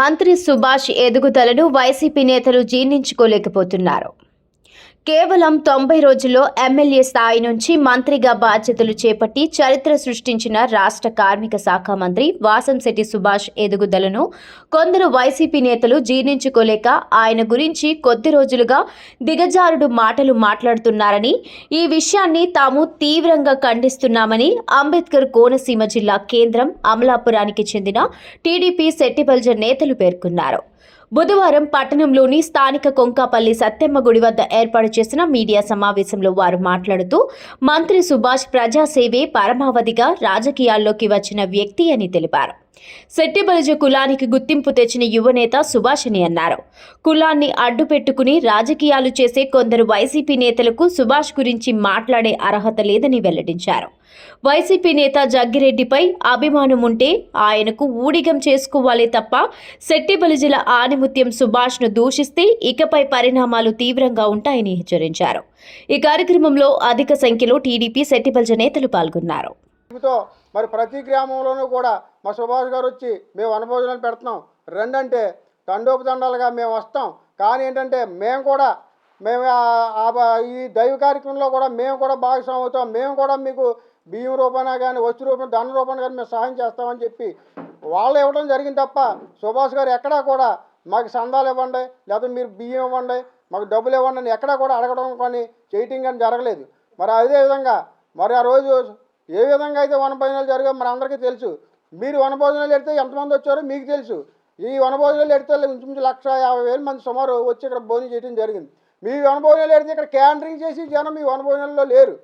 మంత్రి సుభాష్ ఎదుగుదలను వైసీపీ నేతలు జీర్ణించుకోలేకపోతున్నారు. కేవలం తొంభై రోజుల్లో ఎమ్మెల్యే స్థాయి నుంచి మంత్రిగా బాధ్యతలు చేపట్టి చరిత్ర సృష్టించిన రాష్ట్ర కార్మిక శాఖ మంత్రి వాసంశెట్టి సుభాష్ ఎదుగుదలను కొందరు వైసీపీ నేతలు జీర్ణించుకోలేక ఆయన గురించి కొద్ది రోజులుగా దిగజారుడు మాటలు మాట్లాడుతున్నారని ఈ విషయాన్ని తాము తీవ్రంగా ఖండిస్తున్నామని అంబేద్కర్ కోనసీమ జిల్లా కేంద్రం అమలాపురానికి చెందిన టీడీపీ సెట్టిబల్జ నేతలు పేర్కొన్నారు. బుధవారం పట్టణంలోని స్థానిక కొంకాపల్లి సత్తెమ్మ గుడి వద్ద ఏర్పాటు చేసిన మీడియా సమావేశంలో వారు మాట్లాడుతూ మంత్రి సుభాష్ ప్రజాసేవే పరమావధిగా రాజకీయాల్లోకి వచ్చిన వ్యక్తి అని తెలిపారు. శెట్టిబలిజ కులానికి గుర్తింపు తెచ్చిన యువనేత సుభాష్ అని అన్నారు. కులాన్ని అడ్డు పెట్టుకుని రాజకీయాలు చేసే కొందరు వైసీపీ నేతలకు సుభాష్ గురించి మాట్లాడే అర్హత లేదని వెల్లడించారు. వైసీపీ నేత జగ్గిరెడ్డిపై అభిమానం ఉంటే ఆయనకు ఊడిగం చేసుకోవాలే తప్ప శెట్టిబలిజల ఆనిముత్యం సుభాష్ను దూషిస్తే ఇకపై పరిణామాలు తీవ్రంగా ఉంటాయని హెచ్చరించారు. ఈ కార్యక్రమంలో అధిక సంఖ్యలో టీడీపీ శెట్టిబలిజ నేతలు పాల్గొన్నారు. మరి ప్రతి గ్రామంలోనూ కూడా మా సుభాష్ గారు వచ్చి మేము వనభోజనాలు పెడుతున్నాం. రెండంటే తండోపతండాలుగా మేము వస్తాం. కానీ ఏంటంటే మేము కూడా మేము ఆ- ఈ దైవ కార్యక్రమంలో కూడా మేము కూడా భాగస్వామి అవుతాం. మేము కూడా మీకు బియ్యం రూపాన కానీ వచ్చి రూపం ధన రూపాన కానీ మేము సహాయం చేస్తామని చెప్పి వాళ్ళు ఇవ్వడం జరిగింది తప్ప సుభాష్ గారు ఎక్కడా కూడా మాకు సందాలు ఇవ్వండి లేకపోతే మీరు బియ్యం ఇవ్వండి మాకు డబ్బులు ఇవ్వండి అని ఎక్కడా కూడా అడగడం కానీ చేయటం కానీ జరగలేదు. మరి అదే విధంగా మరి ఆ రోజు ఏ విధంగా అయితే వనభోజనాలు జరిగా మరి అందరికీ తెలుసు. మీరు వనభోజనాలు ఎడితే ఎంతమంది వచ్చారో మీకు తెలుసు. ఈ వనభోజనాలు ఎడితే ఇంచుమించు లక్ష యాభై వేల మంది సుమారు వచ్చి ఇక్కడ భోజనం చేయడం జరిగింది. మీ వనభోజనాలు ఎడితే ఇక్కడ క్యాంటరింగ్ చేసి జనం మీ వనభోజనాల్లో లేరు.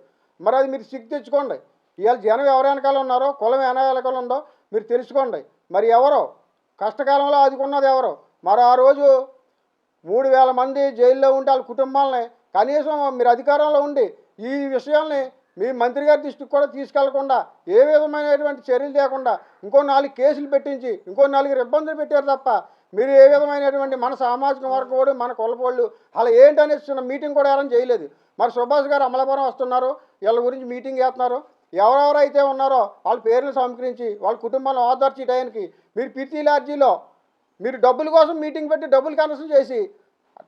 మరి అది మీరు సిగ్గు తెచ్చుకోండి. ఇవాళ జనం ఎవరి వెనకాల ఉన్నారో కులం ఎన వెనకాల ఉందో మీరు తెలుసుకోండి. మరి ఎవరో? కష్టకాలంలో ఆదుకున్నది ఎవరో? మరి ఆ రోజు మూడు వేల మంది జైల్లో ఉంటే వాళ్ళ కుటుంబాలని కనీసం మీరు అధికారంలో ఉండి ఈ విషయాల్ని మీ మంత్రి గారి దృష్టికి కూడా తీసుకెళ్ళకుండా ఏ విధమైనటువంటి చర్యలు లేకుండా ఇంకో నాలుగు కేసులు పెట్టించి ఇంకో నాలుగు ఇబ్బందులు పెట్టారు తప్ప మీరు ఏ విధమైనటువంటి మన సామాజిక వర్గం మన కులపోళ్ళు అలా ఏంటనేది చిన్న మీటింగ్ కూడా ఎవరైనా చేయలేదు. మరి సుభాష్ గారు అమలాపురం వస్తున్నారు వీళ్ళ గురించి మీటింగ్ చేస్తున్నారు. ఎవరెవరైతే ఉన్నారో వాళ్ళ పేర్లు సమీకరించి వాళ్ళ కుటుంబాలను ఆదర్చి టయానికి మీరు పిర్తి లాడ్జీలో మీరు డబ్బుల కోసం మీటింగ్ పెట్టి డబ్బులు కనెక్షన్ చేసి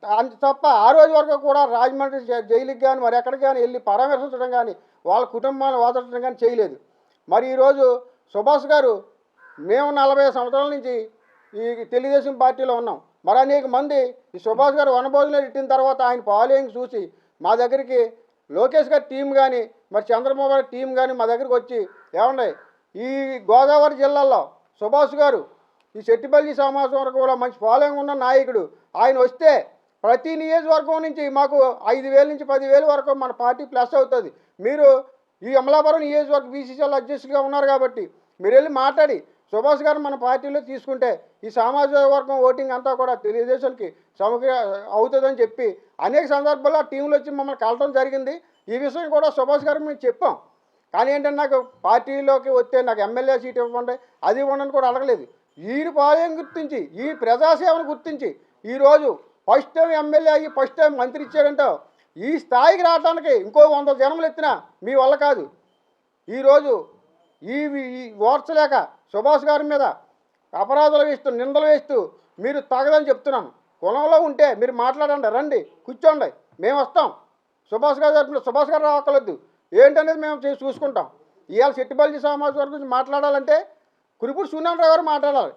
అంత తప్ప ఆ రోజు వరకు కూడా రాజమండ్రి జైలుకి కానీ మరి ఎక్కడికి కానీ వెళ్ళి పరామర్శించడం కానీ వాళ్ళ కుటుంబాన్ని ఓదార్చడం కానీ చేయలేదు. మరి ఈరోజు సుభాష్ గారు మేము నలభై సంవత్సరాల నుంచి ఈ తెలుగుదేశం పార్టీలో ఉన్నాం. మరి అనేక మంది ఈ సుభాష్ గారు వనభోజనం ఇట్టిన తర్వాత ఆయన పాలింగ్ చూసి మా దగ్గరికి లోకేష్ గారి టీం కానీ మరి చంద్రబాబు గారి టీం కానీ మా దగ్గరికి వచ్చి ఏమండి ఈ గోదావరి జిల్లాలో సుభాష్ గారు ఈ చెట్టిపల్లి సమాజం వరకు కూడా మంచి ఫాలోయింగ్ ఉన్న నాయకుడు ఆయన వస్తే ప్రతి నియోజకవర్గం నుంచి మాకు ఐదు వేల నుంచి పదివేల వరకు మన పార్టీ ప్లస్ అవుతుంది. మీరు ఈ అమలాపురం నియోజకవర్గ బీసీసీఎల్ అధ్యక్షులుగా ఉన్నారు కాబట్టి మీరు వెళ్ళి మాట్లాడి సుభాష్ గారు మన పార్టీలో తీసుకుంటే ఈ సామాజిక వర్గం ఓటింగ్ అంతా కూడా తెలుగుదేశానికి సమగ్ర అవుతుందని చెప్పి అనేక సందర్భాల్లో ఆ టీంలో వచ్చి మమ్మల్ని కలటం జరిగింది. ఈ విషయం కూడా సుభాష్ గారు మేము చెప్పాం. కానీ ఏంటంటే నాకు పార్టీలోకి వస్తే నాకు ఎమ్మెల్యే సీట్ ఇవ్వండి అది ఇవ్వండి కూడా అడగలేదు. ఈయన పాలయం గుర్తించి ఈ ప్రజాసేవను గుర్తించి ఈరోజు ఫస్ట్ టైం ఎమ్మెల్యే అయ్యి ఫస్ట్ టైం మంత్రి ఇచ్చాడంటే ఈ స్థాయికి రావడానికి ఇంకో వంద జనములు ఎత్తినా మీ వల్ల కాదు. ఈరోజు ఈ ఓర్చలేక సుభాష్ గారి మీద అపరాధాలు వేస్తూ నిందలు వేస్తూ మీరు తగదని చెప్తున్నాను కులంలో ఉంటే మీరు మాట్లాడండి రండి కూర్చోండి మేము వస్తాం. సుభాష్ గారు సుభాష్ గారు రావక్కర్లేదు. ఏంటనేది మేము చూసుకుంటాం. ఇవాళ చెట్టిబల్జీ సమాజం గురించి మాట్లాడాలంటే కురిపూడి సూర్యనారాయణ గారు మాట్లాడాలి.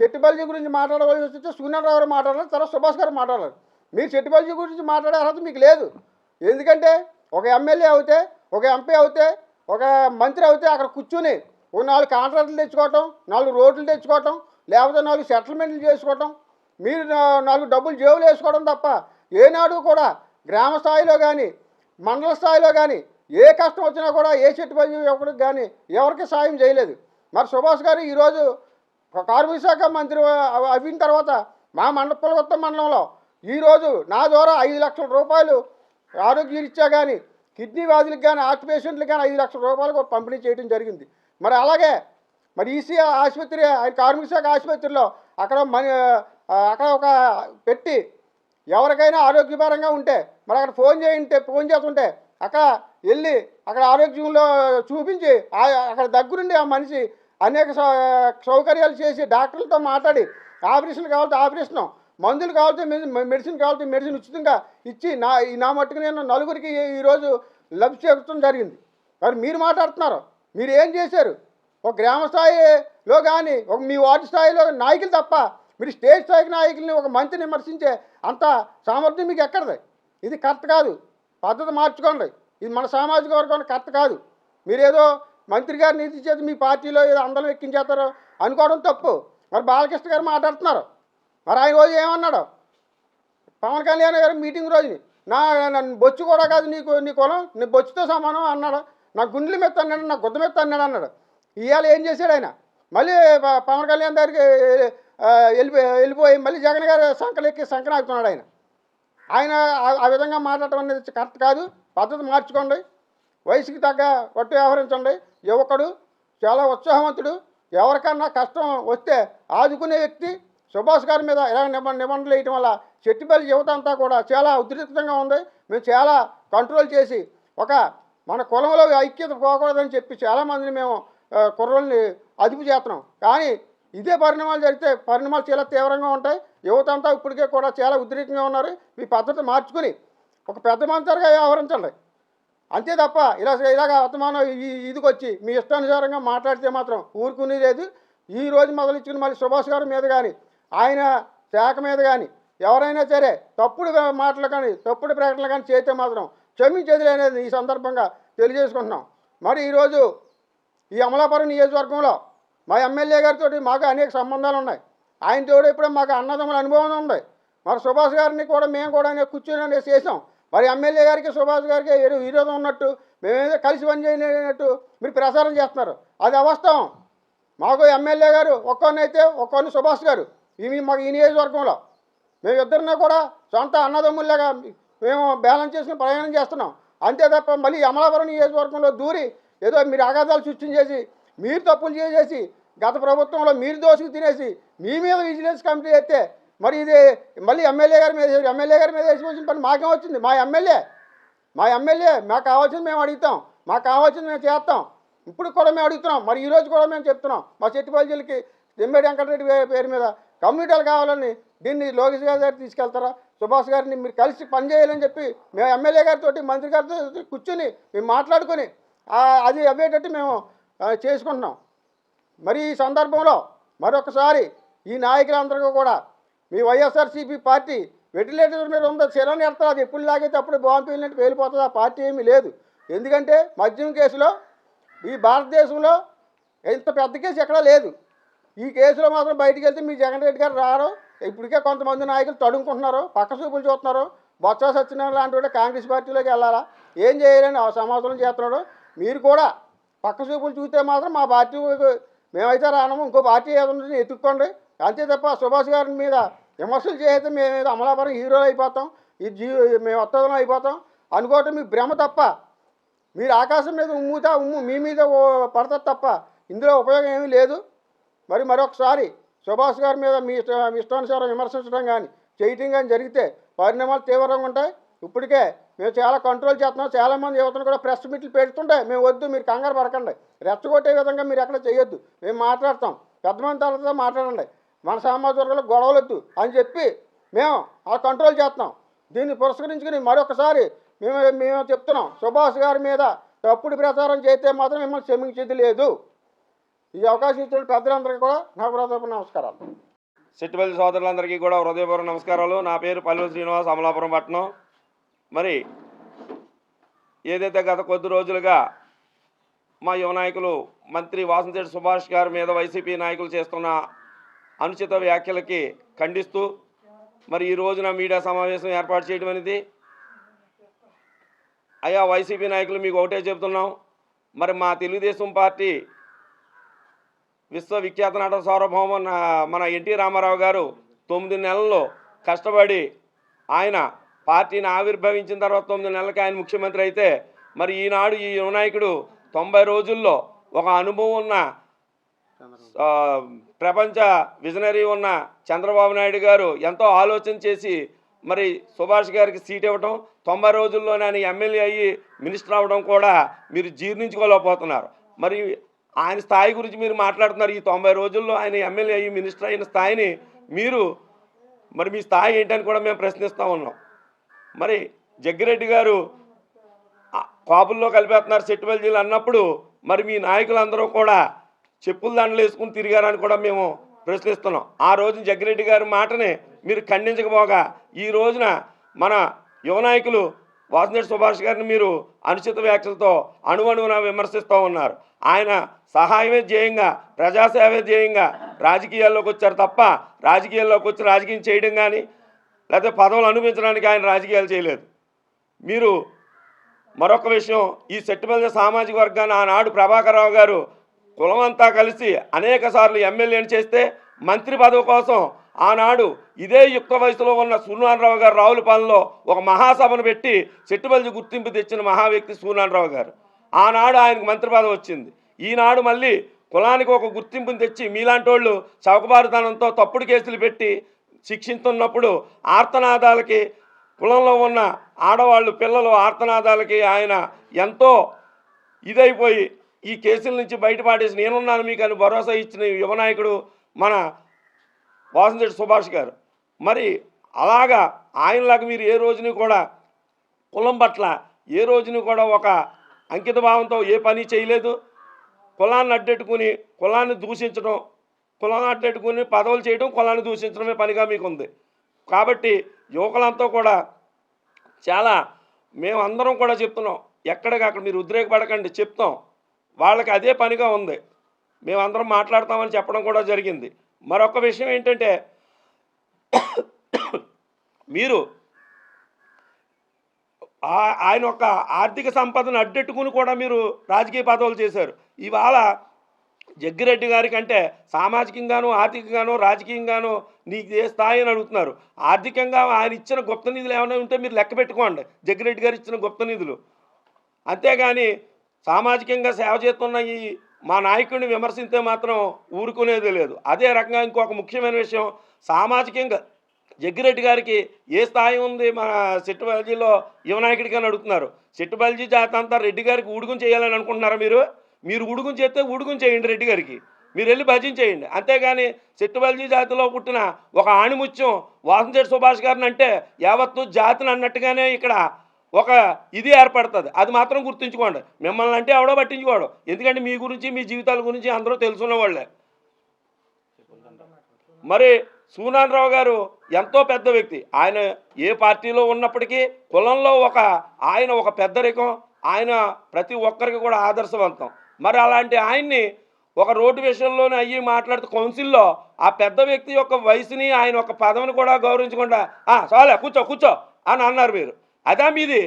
చెట్టుపల్లి గురించి మాట్లాడవలసి వస్తే సూర్యనారాయణ గారు మాట్లాడాలి తర్వాత సుభాష్ గారు మాట్లాడాలి మీరు చెట్టుపల్లి గురించి మాట్లాడే అర్హత మీకు లేదు. ఎందుకంటే ఒక ఎమ్మెల్యే అవుతే ఒక ఎంపీ అవుతే ఒక మంత్రి అవుతే అక్కడ కూర్చుని ఒక నాలుగు కాంట్రాక్టులు తెచ్చుకోవటం నాలుగు రోడ్లు తెచ్చుకోవటం లేకపోతే నాలుగు సెటిల్మెంట్లు చేసుకోవటం మీరు నాలుగు డబ్బులు జేబులు వేసుకోవడం తప్ప ఏనాడు కూడా గ్రామ స్థాయిలో కానీ మండల స్థాయిలో కానీ ఏ కష్టం వచ్చినా కూడా ఏ చెట్టుపల్లి ఒకరికి కానీ ఎవరికి సాయం చేయలేదు. మరి సుభాష్ గారు ఈరోజు కార్మిక శాఖ మంత్రి అయిన తర్వాత మా మండపల కొత్త మండలంలో ఈరోజు నా ద్వారా ఐదు లక్షల రూపాయలు ఆరోగ్య రీత్యా కానీ కిడ్నీ వ్యాధులకు కానీ హార్ట్ పేషెంట్లకు కానీ ఐదు లక్షల రూపాయలు పంపిణీ చేయడం జరిగింది. మరి అలాగే మరి ఈసీ ఆసుపత్రి ఆయన కార్మిక శాఖ ఆసుపత్రిలో అక్కడ మన అక్కడ ఒక పెట్టి ఎవరికైనా ఆరోగ్యపరంగా ఉంటే మరి అక్కడ ఫోన్ చేయింటే ఫోన్ చేస్తుంటే అక్కడ వెళ్ళి అక్కడ ఆరోగ్యంలో చూపించి అక్కడ దగ్గరుండి ఆ మనిషి అనేక సౌ- సౌకర్యాలు చేసి డాక్టర్లతో మాట్లాడి ఆపరేషన్ కావాలంటే ఆపరేషన్ మందులు కావాల్సి మెడిసిన్ కావాల్సి మెడిసిన్ ఉచితంగా ఇచ్చి నా ఈ నా మట్టుకు నేను నలుగురికి ఈరోజు లబ్ధి చేకూర్చడం జరిగింది. మరి మీరు మాట్లాడుతున్నారు మీరు ఏం చేశారు? ఒక గ్రామ స్థాయిలో కానీ ఒక మీ వార్డు స్థాయిలో నాయకులు తప్ప మీరు స్టేట్ స్థాయికి నాయకుల్ని ఒక మంత్రిని విమర్శించే అంత సామర్థ్యం మీకు ఎక్కడది? ఇది కరెక్ట్ కాదు. పద్ధతి మార్చుకోండి. ఇది మన సామాజిక వర్గం కరెక్ట్ కాదు. మీరేదో మంత్రి గారు నిధి చేసి మీ పార్టీలో ఏదో అందరం ఎక్కించేస్తారో అనుకోవడం తప్పు. మరి బాలకృష్ణ గారు మాట్లాడుతున్నారు. మరి ఆయన రోజు ఏమన్నాడు? పవన్ కళ్యాణ్ గారు మీటింగ్ రోజు నా నన్ను బొచ్చు కూడా కాదు నీకు నీ కులం నీ బొచ్చుతో సమానం అన్నాడు. నా గుండెలు మెత్త అన్నాడు నా గుద్ద మెత్త అన్నాడు అన్నాడు. ఇవాళ ఏం చేశాడు ఆయన? మళ్ళీ పవన్ కళ్యాణ్ దగ్గరికి వెళ్ళిపోయి వెళ్ళిపోయి మళ్ళీ జగన్ గారు సంకలెక్కి సంకనాగుతున్నాడు ఆయన. ఆయన ఆ- విధంగా మాట్లాడటం అనేది కరెక్ట్ కాదు. పద్ధతి మార్చుకోండి. వయసుకి తగ్గ పట్టు వ్యవహరించండి. యువకుడు చాలా ఉత్సాహవంతుడు. ఎవరికన్నా కష్టం వస్తే ఆదుకునే వ్యక్తి సుభాష్ గారి మీద ఇలా నిబ నిబంధనలు వేయటం వల్ల చెట్టిపల్లి యువత అంతా కూడా చాలా ఉద్రిక్తంగా ఉంది. మేము చాలా కంట్రోల్ చేసి ఒక మన కులంలో ఐక్యత పోకూడదని చెప్పి చాలామందిని మేము కుర్రల్ని కుర్రోల్ని అదుపు చేస్తున్నాం. కానీ ఇదే పరిణామాలు జరిగితే పరిణామాలు చాలా తీవ్రంగా ఉంటాయి. యువత అంతా ఇప్పటికే కూడా చాలా ఉద్రిక్తంగా ఉన్నారు. మీ పద్ధతి మార్చుకుని ఒక పెద్ద మంత్రిగా వ్యవహరించండి. అంతే తప్ప ఇలా ఇలాగ అతమానం ఈ ఇదికి వచ్చి మీ ఇష్టానుసారంగా మాట్లాడితే మాత్రం ఊరుకునే లేదు. ఈ రోజు మొదలుచ్చుకుని మళ్ళీ సుభాష్ గారి మీద కానీ ఆయన శాఖ మీద కానీ ఎవరైనా సరే తప్పుడు మాటలు కానీ తప్పుడు ప్రకటనలు కానీ చేస్తే మాత్రం క్షమించేది లేనేది ఈ సందర్భంగా తెలియజేసుకుంటున్నాం. మరి ఈరోజు ఈ అమలాపురం నియోజకవర్గంలో మా ఎమ్మెల్యే గారితో మాకు అనేక సంబంధాలు ఉన్నాయి. ఆయనతో ఇప్పుడు మాకు అన్నదమ్ముల అనుభవం ఉంది. మరి సుభాష్ గారిని కూడా మేము కూడా నేను కూర్చొని అనేది చేసాం మరి ఎమ్మెల్యే గారికి సుభాష్ గారికి ఏదో విరోధం ఉన్నట్టు మేమేదో కలిసి పని చేయలేనట్టు మీరు ప్రసారం చేస్తున్నారు. అది అవస్థం మాకు ఎమ్మెల్యే గారు ఒక్కొన్నైతే ఒక్కొన్ని సుభాష్ గారు ఇవి మాకు ఈ నియోజకవర్గంలో. మేము ఇద్దరిని కూడా సొంత అన్నదమ్ముల్లాగా మేము బ్యాలెన్స్ చేసుకుని ప్రయాణం చేస్తున్నాం. అంతే తప్ప మళ్ళీ అమలాపురం నియోజకవర్గంలో దూరి ఏదో మీరు అగాధాలు సృష్టించేసి మీరు తప్పులు చేసేసి గత ప్రభుత్వంలో మీరు దోసుకు తినేసి మీ మీద విజిలెన్స్ కమిటీ అయితే మరి ఇది మళ్ళీ ఎమ్మెల్యే గారి మీద ఎమ్మెల్యే గారి మీద వేసి వచ్చిన పని మాకేం వచ్చింది? మా ఎమ్మెల్యే. మా ఎమ్మెల్యే మాకు కావాల్సింది మేము అడుగుతాం. మాకు కావాల్సింది మేము చేస్తాం. ఇప్పుడు కూడా మేము అడుగుతున్నాం. మరి ఈరోజు కూడా మేము చెప్తున్నాం. మా చెట్టుపల్లికి జిల్లాకి వెంకటరెడ్డి పేరు మీద కమ్యూనిటీలు కావాలని దీన్ని లోకేష్ గారి తీసుకెళ్తారా? సుభాష్ గారిని మీరు కలిసి పనిచేయాలని చెప్పి మేము ఎమ్మెల్యే గారితో మంత్రి గారితో కూర్చుని మేము మాట్లాడుకొని అది అవ్వేటట్టు మేము చేసుకుంటున్నాం. మరి ఈ సందర్భంలో మరొకసారి ఈ నాయకులందరికీ కూడా మీ వైఎస్ఆర్సీపీ పార్టీ వెంటిలేటర్ మీద ఉందా శరణ్ ఎడతారు. అది ఎప్పుడు లాగైతే అప్పుడు బాంబు వెళ్ళినట్టు వెళ్ళిపోతుంది ఆ పార్టీ ఏమీ లేదు. ఎందుకంటే మద్యం కేసులో ఈ భారతదేశంలో ఇంత పెద్ద కేసు ఎక్కడా లేదు. ఈ కేసులో మాత్రం బయటికి వెళ్తే మీ జగన్ రెడ్డి గారు రారు. ఇప్పటికే కొంతమంది నాయకులు తడుముకుంటున్నారు. పక్క చూపులు చూస్తున్నారు. బొత్స సత్యనారాయణ లాంటి వాడు కాంగ్రెస్ పార్టీలోకి వెళ్ళాలా? ఏం చేయాలని ఆ చేస్తున్నాడు. మీరు కూడా పక్క చూపులు చూస్తే మాత్రం మా పార్టీ మేమైతే రానము. ఇంకో పార్టీ ఏదైనా ఎత్తుక్కోండి. అంతే తప్ప సుభాష్ గారి మీద విమర్శలు చేస్తే మేము ఏదో అమలాపురం హీరోలు అయిపోతాం ఈ జీ మేము ఒత్తదనం అయిపోతాం అనుకోవటం మీ భ్రమ తప్ప. మీరు ఆకాశం మీద ఉమ్ముతా ఉమ్ము మీ మీద ఓ- పడతారు తప్ప ఇందులో ఉపయోగం ఏమీ లేదు. మరి మరొకసారి సుభాష్ గారి మీద మీ ఇష్ట మీ ఇష్టానుసారం విమర్శించడం కానీ చేయటం కానీ జరిగితే పరిణామాలు తీవ్రంగా ఉంటాయి. ఇప్పటికే మేము చాలా కంట్రోల్ చేస్తున్నాం. చాలామంది యువతను కూడా ప్రెస్ మీట్లు పెడుతుంటే మేము వద్దు మీరు కంగారు పడకండి. రెచ్చగొట్టే విధంగా మీరు ఎక్కడ చేయొద్దు. మేము మాట్లాడతాం. పెద్ద మంది తర్వాత మాట్లాడండి. మన సమాజ వర్గంలో గొడవలొద్దు అని చెప్పి మేము ఆ కంట్రోల్ చేస్తున్నాం. దీన్ని పురస్కరించుకుని మరొకసారి మేము మేము చెప్తున్నాం. సుభాష్ గారి మీద తప్పుడు ప్రచారం చేస్తే మాత్రం మిమ్మల్ని క్షమించేది లేదు. ఈ అవకాశం ఇచ్చిన పెద్దలందరికీ కూడా నా హృదయపూర్వ నమస్కారాలు. సిట్టుపల్లి సోదరులందరికీ కూడా హృదయపూర్వ నమస్కారాలు. నా పేరు పల్లె శ్రీనివాస్ అమలాపురం పట్టణం మరి ఏదైతే గత కొద్ది రోజులుగా మా యువ నాయకులు మంత్రి వాసంశెట్టి సుభాష్ గారి మీద వైసీపీ నాయకులు చేస్తున్న అనుచిత వ్యాఖ్యలకి ఖండిస్తూ మరి ఈ రోజున మీడియా సమావేశం ఏర్పాటు చేయడం అనేది. అయ్యా వైసీపీ నాయకులు మీకు ఒకటే చెబుతున్నాం. మరి మా తెలుగుదేశం పార్టీ విశ్వవిఖ్యాత నట సార్వభౌమ మన ఎన్టీ రామారావు గారు తొమ్మిది నెలల్లో కష్టపడి ఆయన పార్టీని ఆవిర్భవించిన తర్వాత తొమ్మిది నెలలకి ఆయన ముఖ్యమంత్రి అయితే మరి ఈనాడు ఈ యువనాయకుడు తొంభై రోజుల్లో ఒక అనుభవం ఉన్న ప్రపంచ విజనరీ ఉన్న చంద్రబాబు నాయుడు గారు ఎంతో ఆలోచన చేసి మరి సుభాష్ గారికి సీట్ ఇవ్వడం తొంభై రోజుల్లో నేను ఎమ్మెల్యే అయ్యి మినిస్టర్ అవ్వడం కూడా మీరు జీర్ణించుకోలేకపోతున్నారు. మరి ఆయన స్థాయి గురించి మీరు మాట్లాడుతున్నారు. ఈ తొంభై రోజుల్లో ఆయన ఎమ్మెల్యే అయ్యి మినిస్టర్ అయిన స్థాయిని మీరు మరి మీ స్థాయి ఏంటని కూడా మేము ప్రశ్నిస్తూ ఉన్నాం. మరి జగ్గిరెడ్డి గారు కాపుల్లో కలిపేస్తున్నారు సెట్టుబల్జీలు అన్నప్పుడు మరి మీ నాయకులందరూ కూడా చెప్పుల దండలు వేసుకుని తిరిగారని కూడా మేము ప్రశ్నిస్తున్నాం. ఆ రోజు జగ్గిరెడ్డి గారి మాటని మీరు ఖండించకపోగా ఈ రోజున మన యువ నాయకులు వాసినేటి సుభాష్ గారిని మీరు అనుచిత వ్యాఖ్యలతో అణువణువున విమర్శిస్తూ ఉన్నారు. ఆయన సహాయమే ధ్యేయంగా ప్రజాసేవే ధ్యేయంగా రాజకీయాల్లోకి వచ్చారు తప్ప రాజకీయాల్లోకి వచ్చి రాజకీయం చేయడం కానీ లేకపోతే పదవులు అనుభవించడానికి ఆయన రాజకీయాలు చేయలేదు. మీరు మరొక విషయం ఈ సెట్టుబల్జ సామాజిక వర్గాన్ని ఆనాడు ప్రభాకరరావు గారు కులమంతా కలిసి అనేక సార్లు ఎమ్మెల్యేని చేస్తే మంత్రి పదవి కోసం ఆనాడు ఇదే యుక్త వయసులో ఉన్న సూర్యనారాయణరావు గారు రావులపాలెంలో ఒక మహాసభను పెట్టి చెట్టుబల్జి గుర్తింపు తెచ్చిన మహా వ్యక్తి సూర్యనారాయణరావు గారు. ఆనాడు ఆయనకు మంత్రి పదవి వచ్చింది. ఈనాడు మళ్ళీ కులానికి ఒక గుర్తింపుని తెచ్చి మీలాంటి వాళ్ళు చౌకబారుతనంతో తప్పుడు కేసులు పెట్టి శిక్షిస్తున్నప్పుడు ఆర్తనాదాలకి కులంలో ఉన్న ఆడవాళ్ళు పిల్లలు ఆర్తనాదాలకి ఆయన ఎంతో ఇదైపోయి ఈ కేసుల నుంచి బయటపడేసి నేనున్నాను మీకు అని భరోసా ఇచ్చిన యువనాయకుడు మన వాసంశెట్టి సుభాష్ గారు. మరి అలాగా ఆయనలాగా మీరు ఏ రోజుని కూడా కులం పట్ల ఏ రోజుని కూడా ఒక అంకిత భావంతో ఏ పని చేయలేదు. కులాన్ని అడ్డెట్టుకుని కులాన్ని దూషించడం కులాన్ని అడ్డెట్టుకుని పదవులు చేయడం కులాన్ని దూషించడమే పనిగా మీకు ఉంది కాబట్టి యువకులంతా కూడా చాలా మేమందరం కూడా చెప్తున్నాం ఎక్కడికక్కడ మీరు ఉద్రేకపడకండి చెప్తాం. వాళ్ళకి అదే పనిగా ఉంది. మేమందరం మాట్లాడతామని చెప్పడం కూడా జరిగింది. మరొక విషయం ఏంటంటే మీరు ఆ- ఆయన ఒక ఆర్థిక సంపదను అడ్డెట్టుకుని కూడా మీరు రాజకీయ పదవులు చేశారు. ఇవాళ జగ్గిరెడ్డి గారి కంటే సామాజికంగాను ఆర్థికంగాను రాజకీయంగాను నీకు ఏ స్థాయి అని అడుగుతున్నారు. ఆర్థికంగా ఆయన ఇచ్చిన గుప్త నిధులు ఏమైనా ఉంటే మీరు లెక్క పెట్టుకోండి. జగ్గిరెడ్డి గారు ఇచ్చిన గుప్త నిధులు. అంతేగాని సామాజికంగా సేవ చేస్తున్న ఈ మా నాయకుడిని విమర్శిస్తే మాత్రం ఊరుకునేది లేదు. అదే రకంగా ఇంకొక ముఖ్యమైన విషయం సామాజికంగా జగ్గిరెడ్డి గారికి ఏ స్థాయి ఉంది మన సిట్టుబల్జీలో యువ నాయకుడికి అని అడుగుతున్నారు. సిట్టుబల్జీ జాత అంతా రెడ్డి గారికి ఉడుగుం చేయాలని అనుకుంటున్నారా మీరు? మీరు ఉడుగుం చేస్తే ఉడుగుం చేయండి రెడ్డి గారికి. మీరు వెళ్ళి భజన చేయండి. అంతేగాని సిట్టుబల్జీ జాతిలో పుట్టిన ఒక ఆణిముత్యం వాసంశెట్టి సుభాష్ గారిని అంటే యావత్తు జాతిని అన్నట్టుగానే ఇక్కడ ఒక ఇది ఏర్పడుతుంది. అది మాత్రం గుర్తుంచుకోండి. మిమ్మల్ని అంటే ఎవడో పట్టించుకోడు. ఎందుకంటే మీ గురించి మీ జీవితాల గురించి అందరూ తెలుసున్న వాళ్ళే. మరి సూనారావు గారు ఎంతో పెద్ద వ్యక్తి. ఆయన ఏ పార్టీలో ఉన్నప్పటికీ కులంలో ఒక ఆయన ఒక పెద్దరికం ఆయన ప్రతి ఒక్కరికి కూడా ఆదర్శవంతం. మరి అలాంటి ఆయన్ని ఒక రోడ్డు విషయంలోనే అయ్యి మాట్లాడుతూ కౌన్సిల్లో ఆ పెద్ద వ్యక్తి యొక్క వయసుని ఆయన ఒక పదవిని కూడా గౌరవించకుండా "ఆ, చాలే కూర్చో కూర్చో అని అన్నారు మీరు. అదా మీది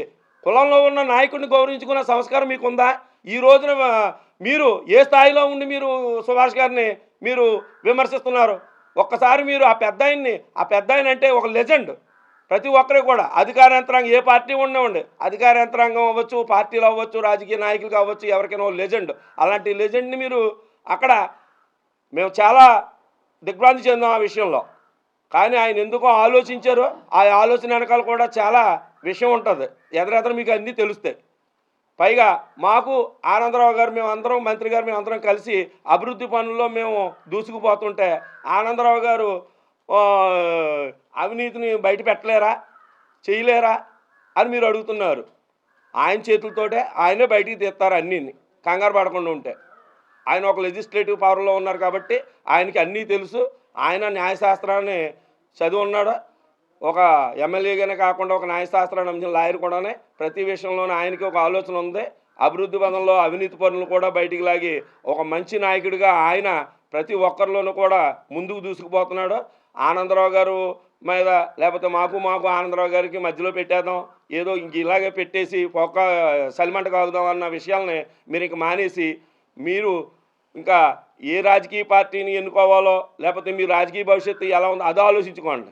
కులంలో ఉన్న నాయకుడిని గౌరవించుకున్న సంస్కారం మీకుందా? ఈ రోజున మీరు ఏ స్థాయిలో ఉండి మీరు సుభాష్ గారిని మీరు విమర్శిస్తున్నారు? ఒక్కసారి మీరు ఆ పెద్ద ఆయన్ని ఆ పెద్ద ఆయన అంటే ఒక లెజెండ్. ప్రతి ఒక్కరు కూడా అధికార యంత్రాంగం ఏ పార్టీ ఉండేవండి అధికార యంత్రాంగం అవ్వచ్చు పార్టీలు అవ్వచ్చు రాజకీయ నాయకులు కావచ్చు ఎవరికైనా లెజెండ్. అలాంటి లెజెండ్ని మీరు అక్కడ మేము చాలా దిగ్భ్రాంతి చెందాం ఆ విషయంలో. కానీ ఆయన ఎందుకో ఆలోచించారు ఆ ఆలోచన వెనకాల కూడా చాలా విషయం ఉంటుంది. ఎదరెదర మీకు అన్నీ తెలుస్తాయి. పైగా మాకు ఆనందరావు గారు మేము అందరం మంత్రి గారు మేము అందరం కలిసి అభివృద్ధి పనుల్లో మేము దూసుకుపోతుంటే ఆనందరావు గారు అవినీతిని బయట పెట్టలేరా? చేయలేరా? అని మీరు అడుగుతున్నారు. ఆయన చేతులతోటే ఆయనే బయటికి తీస్తారు అన్నీ కంగారు పడకుండా ఉంటే. ఆయన ఒక లెజిస్లేటివ్ పవర్లో ఉన్నారు కాబట్టి ఆయనకి అన్నీ తెలుసు. ఆయన న్యాయశాస్త్రాన్ని చదివి ఉన్నాడు ఒక ఎమ్మెల్యేగానే కాకుండా ఒక న్యాయశాస్త్రాన్ని అందించిన లాయర్ కూడానే ప్రతి విషయంలోనూ ఆయనకి ఒక ఆలోచన ఉంది. అభివృద్ధి పదంలో అవినీతి పనులు కూడా బయటికి లాగి ఒక మంచి నాయకుడిగా ఆయన ప్రతి ఒక్కరిలోనూ కూడా ముందుకు దూసుకుపోతున్నాడు. ఆనందరావు గారు మీద లేకపోతే మాకు మాకు ఆనందరావు గారికి మధ్యలో పెట్టేద్దాం. ఏదో ఇంక ఇలాగే పెట్టేసి పొక్క సలిమంట కాగుదాం అన్న విషయాల్ని మీరు ఇంక మానేసి మీరు ఇంకా ఏ రాజకీయ పార్టీని ఎన్నుకోవాలో లేకపోతే మీ రాజకీయ భవిష్యత్తు ఎలా ఉందో అదో ఆలోచించుకోండి.